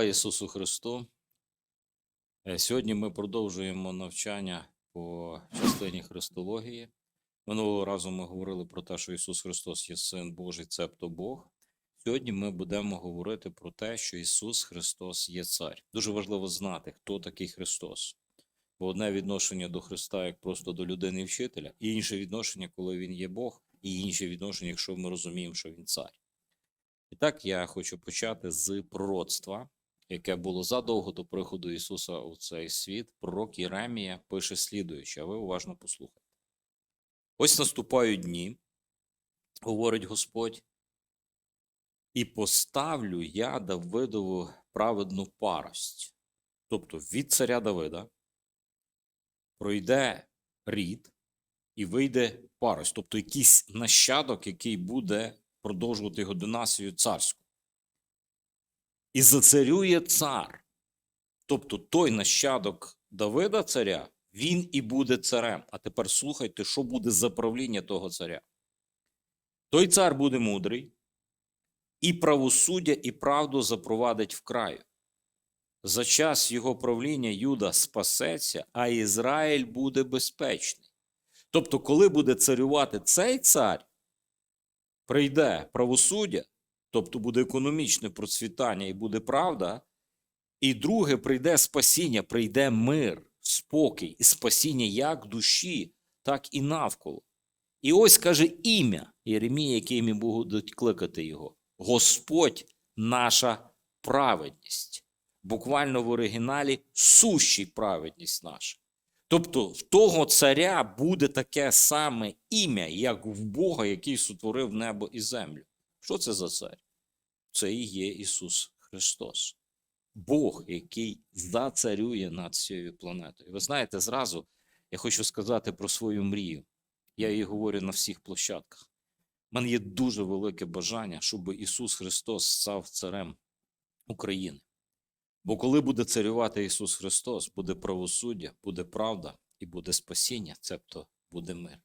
Слава Ісусу Христу! Е, Сьогодні ми продовжуємо навчання по частині Христології. Минулого разу ми говорили про те, що Ісус Христос є Син Божий, цебто Бог. Сьогодні ми будемо говорити про те, що Ісус Христос є Цар. Дуже важливо знати, хто такий Христос. Бо одне відношення до Христа як просто до людини і вчителя, і інше відношення, коли Він є Бог, і інше відношення, якщо ми розуміємо, що Він цар. І так я хочу почати з пророцтва, яке було задовго до приходу Ісуса у цей світ. Пророк Єремія пише слідуюче, а ви уважно послухайте. Ось наступають дні, говорить Господь, і поставлю я Давидову праведну парость. Тобто від царя Давида пройде рід і вийде парость, тобто якийсь нащадок, який буде продовжувати його династію царську. І зацарює цар. Тобто той нащадок Давида царя, він і буде царем. А тепер слухайте, що буде за правління того царя. Той цар буде мудрий, і правосуддя, і правду запровадить в краю. За час його правління Юда спасеться, а Ізраїль буде безпечний. Тобто, коли буде царювати цей цар, прийде правосуддя, тобто буде економічне процвітання і буде правда, і друге прийде спасіння, прийде мир, спокій і спасіння як душі, так і навколо. І ось каже ім'я Єремія, яким будуть кликати його: Господь наша праведність. Буквально в оригіналі сущий праведність наша. Тобто в того царя буде таке саме ім'я, як в Бога, який сотворив небо і землю. Що це за цар? Це і є Ісус Христос. Бог, який зацарює над цією планетою. Ви знаєте, зразу я хочу сказати про свою мрію. Я її говорю на всіх площадках. У мене є дуже велике бажання, щоб Ісус Христос став царем України. Бо коли буде царювати Ісус Христос, буде правосуддя, буде правда і буде спасіння, цебто буде мир.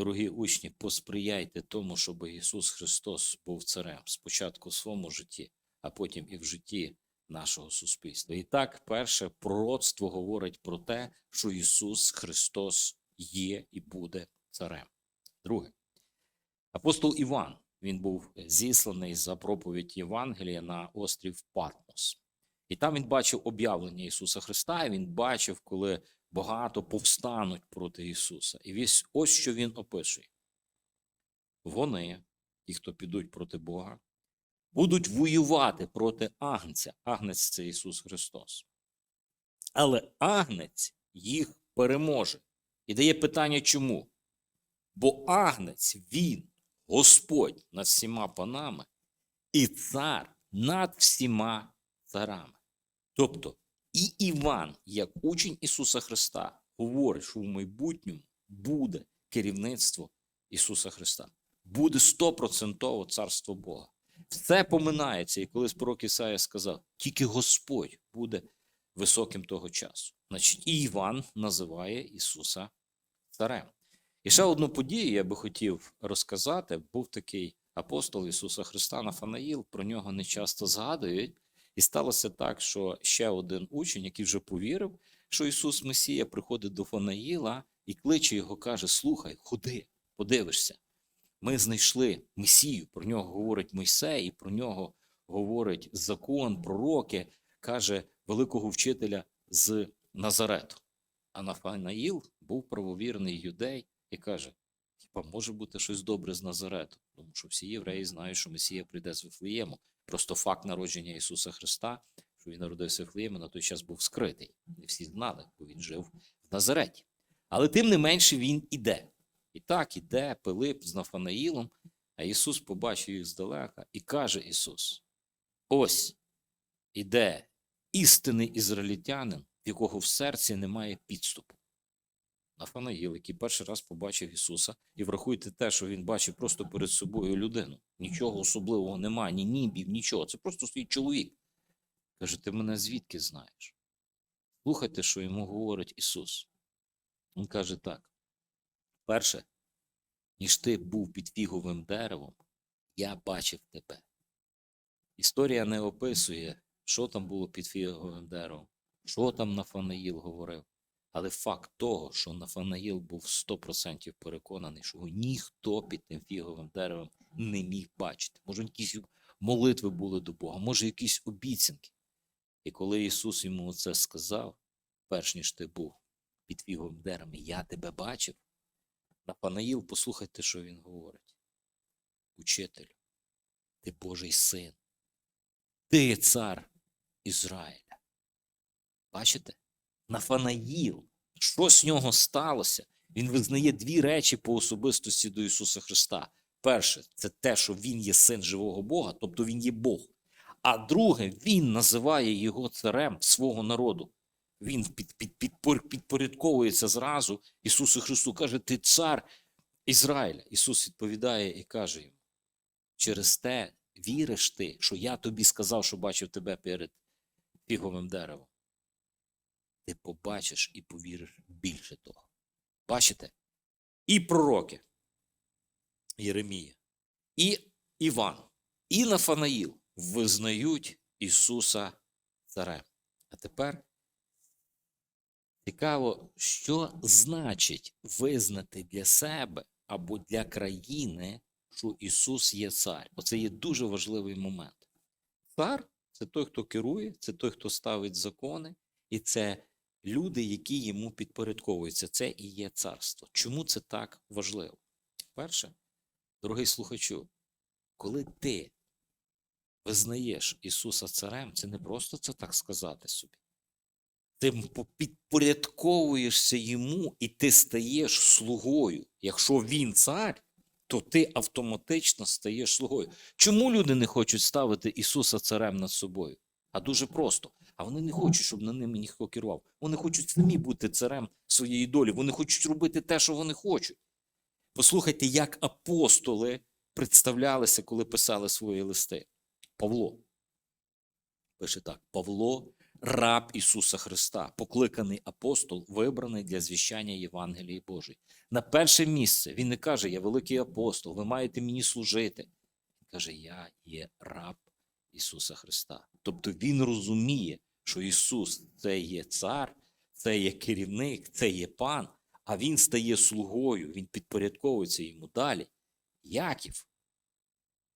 Дорогі учні, посприяйте тому, щоб Ісус Христос був царем спочатку в своєму житті, а потім і в житті нашого суспільства. І так, перше пророцтво говорить про те, що Ісус Христос є і буде царем. Друге, апостол Іван, він був зісланий за проповідь Євангелія на острів Патмос. І там він бачив об'явлення Ісуса Христа, і він бачив, коли багато повстануть проти Ісуса. І ось що він описує. Вони, ті, хто підуть проти Бога, будуть воювати проти Агнця. Агнець це Ісус Христос. Але Агнець їх переможе. І дає питання чому? Бо Агнець він, Господь над всіма панами, і цар над всіма царами. Тобто і Іван, як учень Ісуса Христа, говорить, що в майбутньому буде керівництво Ісуса Христа. Буде стопроцентово царство Бога. Все поминається, і колись пророк Ісая сказав: тільки Господь буде високим того часу. Значить, і Іван називає Ісуса царем. І ще одну подію я би хотів розказати. Був такий апостол Ісуса Христа Нафанаїл, про нього не часто згадують. І сталося так, що ще один учень, який вже повірив, що Ісус Месія приходить до Фанаїла і кличе його, каже: Слухай, ходи, подивишся. Ми знайшли Месію, про нього говорить Мойсей, і про нього говорить закон, пророки, каже великого вчителя з Назарету. А Нафанаїл був правовірний юдей і каже: Хіба може бути щось добре з Назарету? Тому що всі євреї знають, що Месія прийде з Вифлеєму. Просто факт народження Ісуса Христа, що Він народився в Вифлеємі, на той час був скритий. Не всі знали, бо він жив в Назареті. Але тим не менше він іде. І так іде Пилип з Нафанаїлом, а Ісус побачив їх здалека і каже Ісус: Ось іде істинний ізраїльтянин, в якого в серці немає підступу. Нафанаїл, який перший раз побачив Ісуса, і врахуйте те, що він бачив просто перед собою людину. Нічого особливого немає, ні німбів, нічого. Це просто стоїть чоловік. Каже, ти мене звідки знаєш? Слухайте, що йому говорить Ісус. Він каже так: перше, ніж ти був під фіговим деревом, я бачив тебе. Історія не описує, що там було під фіговим деревом, що там Нафанаїл говорив. Але факт того, що Нафанаїл був 100% переконаний, що ніхто під тим фіговим деревом не міг бачити. Може, якісь молитви були до Бога, може, якісь обіцянки. І коли Ісус йому це сказав, перш ніж ти був під фіговим деревом, я тебе бачив. Нафанаїл, послухайте, що він говорить. Учителю, ти Божий син, ти цар Ізраїля. Бачите? Нафанаїл, що з нього сталося? Він визнає дві речі по особистості до Ісуса Христа. Перше, це те, що Він є син живого Бога, тобто Він є Бог. А друге, Він називає його царем свого народу. Він під, під, підпор- підпорядковується зразу Ісусу Христу. Каже, ти цар Ізраїля. Ісус відповідає і каже йому: через те віриш ти, що я тобі сказав, що бачив тебе перед фіговим деревом. Ти побачиш і повіриш більше того. Бачите? І пророки Єремія, і Іван, і Нафанаїл визнають Ісуса Царем. А тепер цікаво, що значить визнати для себе або для країни, що Ісус є цар. Оце є дуже важливий момент. Цар це той, хто керує, це той, хто ставить закони, і це люди, які йому підпорядковуються. Це і є царство. Чому це так важливо? Перше, дорогий слухачу, коли ти визнаєш Ісуса Царем, це не просто це так сказати собі. Ти підпорядковуєшся йому, і ти стаєш слугою. Якщо він цар, то ти автоматично стаєш слугою. Чому люди не хочуть ставити Ісуса царем над собою? А дуже просто. А вони не хочуть, щоб на ними ніхто керував. Вони хочуть самі бути царем своєї долі. Вони хочуть робити те, що вони хочуть. Послухайте, як апостоли представлялися, коли писали свої листи. Павло пише так: Павло, раб Ісуса Христа, покликаний апостол, вибраний для звіщання Євангелії Божої. На перше місце він не каже: Я великий апостол, ви маєте мені служити. Він каже: Я є раб Ісуса Христа. Тобто Він розуміє, що Ісус це є цар, це є керівник, це є пан, а Він стає слугою, Він підпорядковується йому далі. Яків,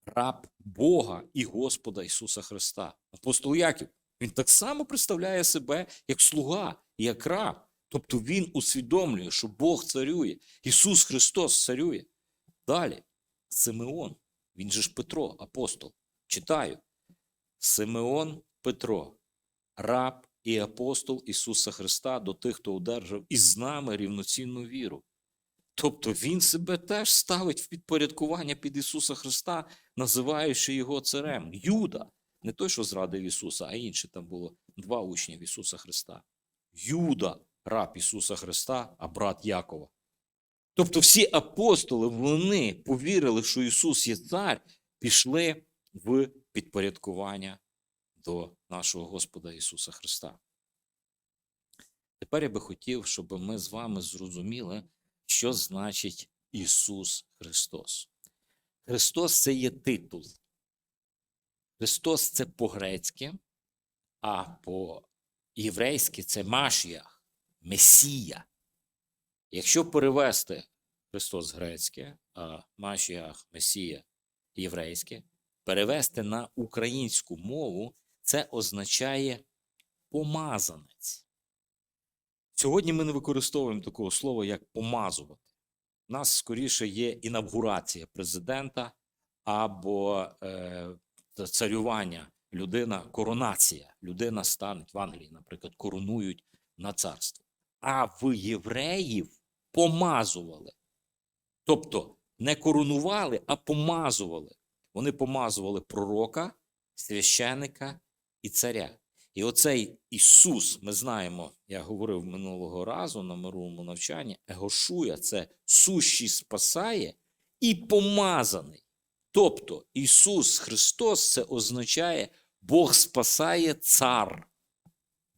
раб Бога і Господа Ісуса Христа. Апостол Яків, він так само представляє себе як слуга, як раб. Тобто він усвідомлює, що Бог царює, Ісус Христос царює. Далі, Симеон, він же ж Петро, апостол. Читаю. Симеон Петро, раб і апостол Ісуса Христа до тих, хто одержав із нами рівноцінну віру. Тобто він себе теж ставить в підпорядкування під Ісуса Христа, називаючи його царем. Юда, не той, що зрадив Ісуса, а інший там було два учнів Ісуса Христа. Юда, раб Ісуса Христа, а брат Якова. Тобто всі апостоли, вони повірили, що Ісус є цар, пішли в підпорядкування до нашого Господа Ісуса Христа. Тепер я би хотів, щоб ми з вами зрозуміли, що значить Ісус Христос. Христос це є титул. Христос це по-грецьки, а по-єврейськи це Машіях, Месія. Якщо перевести Христос грецьке, а Машіях, Месія єврейське, перевести на українську мову, це означає помазанець. Сьогодні ми не використовуємо такого слова, як помазувати. У нас скоріше є інавгурація президента або е, царювання людина, коронація. Людина стане в Англії, наприклад, коронують на царство. А в євреїв помазували. Тобто не коронували, а помазували. Вони помазували пророка, священика і царя. І оцей Ісус, ми знаємо, я говорив минулого разу на мировому навчанні, Егошуя це сущий спасає і помазаний. Тобто Ісус Христос це означає Бог спасає цар.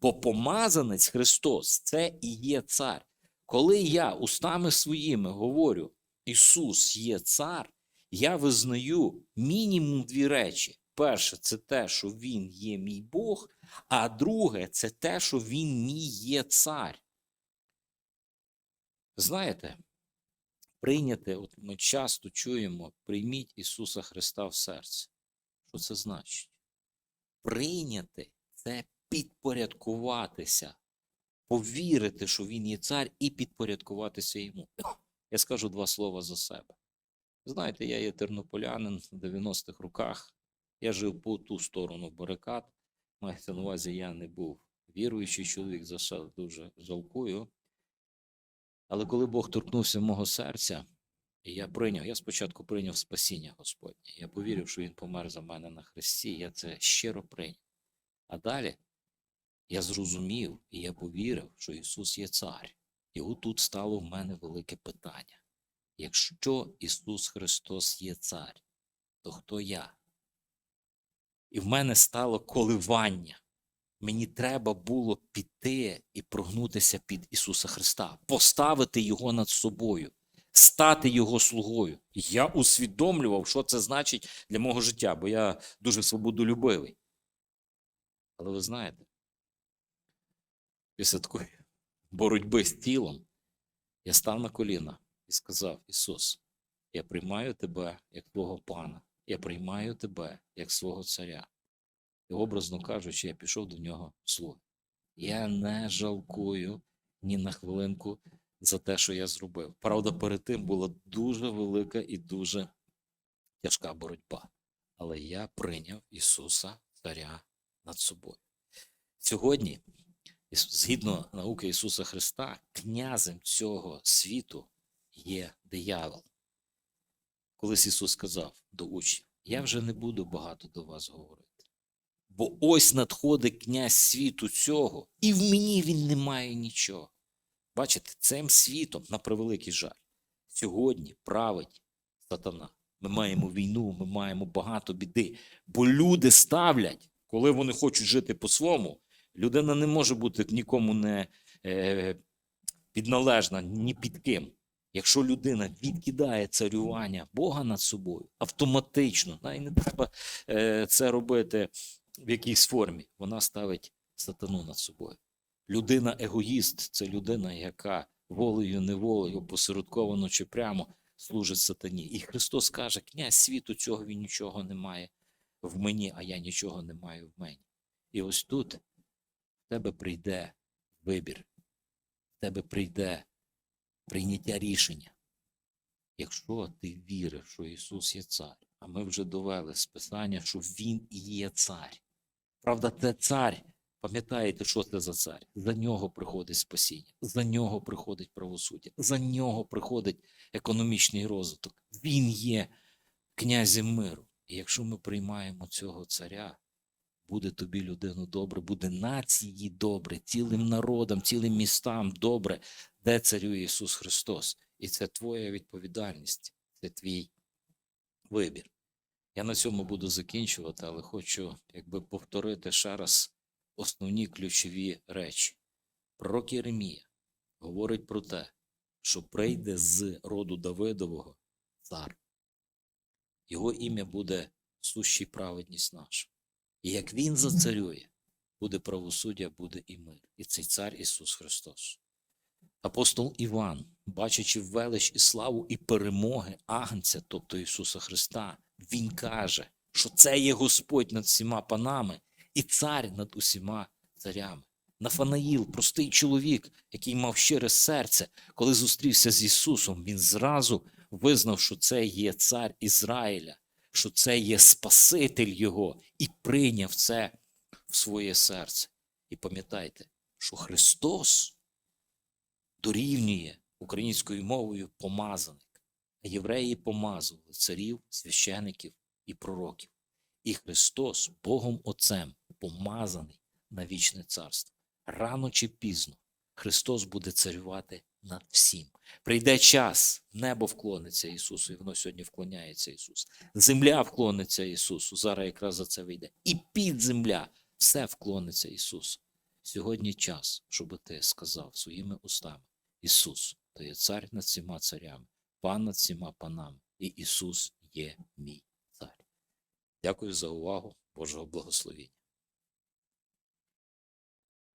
Бо помазанець Христос це і є цар. Коли я устами своїми говорю, Ісус є цар, я визнаю мінімум дві речі. Перше, це те, що він є мій Бог, а друге, це те, що він мій є цар. Знаєте, прийняти, от ми часто чуємо, прийміть Ісуса Христа в серце. Що це значить? Прийняти це підпорядкуватися, повірити, що Він є цар, і підпорядкуватися йому. Я скажу два слова за себе. Знаєте, я є тернополянин в 90-х роках. Я жив по ту сторону барикад. Мається на увазі, я не був віруючий чоловік, за що дуже жалкую. Але коли Бог торкнувся мого серця, і я прийняв, я спочатку прийняв спасіння Господнє. Я повірив, що Він помер за мене на хресті. Я це щиро прийняв. А далі я зрозумів і я повірив, що Ісус є цар. І отут стало в мене велике питання. Якщо Ісус Христос є цар, то хто я? І в мене стало коливання. Мені треба було піти і прогнутися під Ісуса Христа, поставити Його над собою, стати Його слугою. Я усвідомлював, що це значить для мого життя, бо я дуже свободолюбивий. Але ви знаєте, після такої боротьби з тілом я став на коліна і сказав: Ісус, я приймаю тебе як твого пана, я приймаю тебе як свого царя. І образно кажучи, я пішов до нього слуги. Я не жалкую ні на хвилинку за те, що я зробив. Правда, перед тим була дуже велика і дуже тяжка боротьба. Але я прийняв Ісуса Царя над собою. Сьогодні, згідно науки Ісуса Христа, князем цього світу є диявол. Колись Ісус сказав до учнів: Я вже не буду багато до вас говорити. Бо ось надходить князь світу цього, і в мені він не має нічого. Бачите, цим світом, на превеликий жаль, сьогодні править сатана. Ми маємо війну, ми маємо багато біди. Бо люди ставлять, коли вони хочуть жити по-своєму, людина не може бути нікому не е, підналежна, ні під ким. Якщо людина відкидає царювання Бога над собою, автоматично, і не треба е, це робити в якійсь формі, вона ставить сатану над собою. Людина егоїст це людина, яка волею, неволею, посередковано чи прямо служить сатані. І Христос каже: князь світу цього він нічого не має в мені, а я нічого не маю в мені. І ось тут в тебе прийде вибір, в тебе прийде прийняття рішення. Якщо ти віриш, що Ісус є цар, а ми вже довели з Писання, що Він і є цар. Правда, це цар. Пам'ятаєте, що це за цар? За нього приходить спасіння, за нього приходить правосуддя, за нього приходить економічний розвиток. Він є князем миру. І якщо ми приймаємо цього царя, буде тобі людину добре, буде нації добре, цілим народам, цілим містам добре, де царює Ісус Христос. І це твоя відповідальність, це твій вибір. Я на цьому буду закінчувати, але хочу якби повторити ще раз основні ключові речі. Пророк Єремія говорить про те, що прийде з роду Давидового цар. Його ім'я буде сущий праведність наша. І як він зацарює, буде правосуддя, буде і мир. І цей цар Ісус Христос. Апостол Іван, бачачи велич і славу і перемоги Агнця, тобто Ісуса Христа, Він каже, що це є Господь над всіма панами і цар над усіма царями. Нафанаїл, простий чоловік, який мав щире серце, коли зустрівся з Ісусом, він зразу визнав, що це є цар Ізраїля, що це є Спаситель Його, і прийняв це в своє серце. І пам'ятайте, що Христос дорівнює українською мовою помазаник, а євреї помазували царів, священиків і пророків. І Христос Богом Отцем помазаний на вічне царство. Рано чи пізно Христос буде царювати над всім. Прийде час, небо вклониться Ісусу, і воно сьогодні вклоняється Ісусу. Земля вклониться Ісусу. Зараз якраз за це вийде. І під земля все вклониться Ісусу. Сьогодні час, щоб ти сказав своїми устами: Ісус, то є цар над всіма царями, пан над всіма панами, і Ісус є мій цар. Дякую за увагу. Божого благословіння.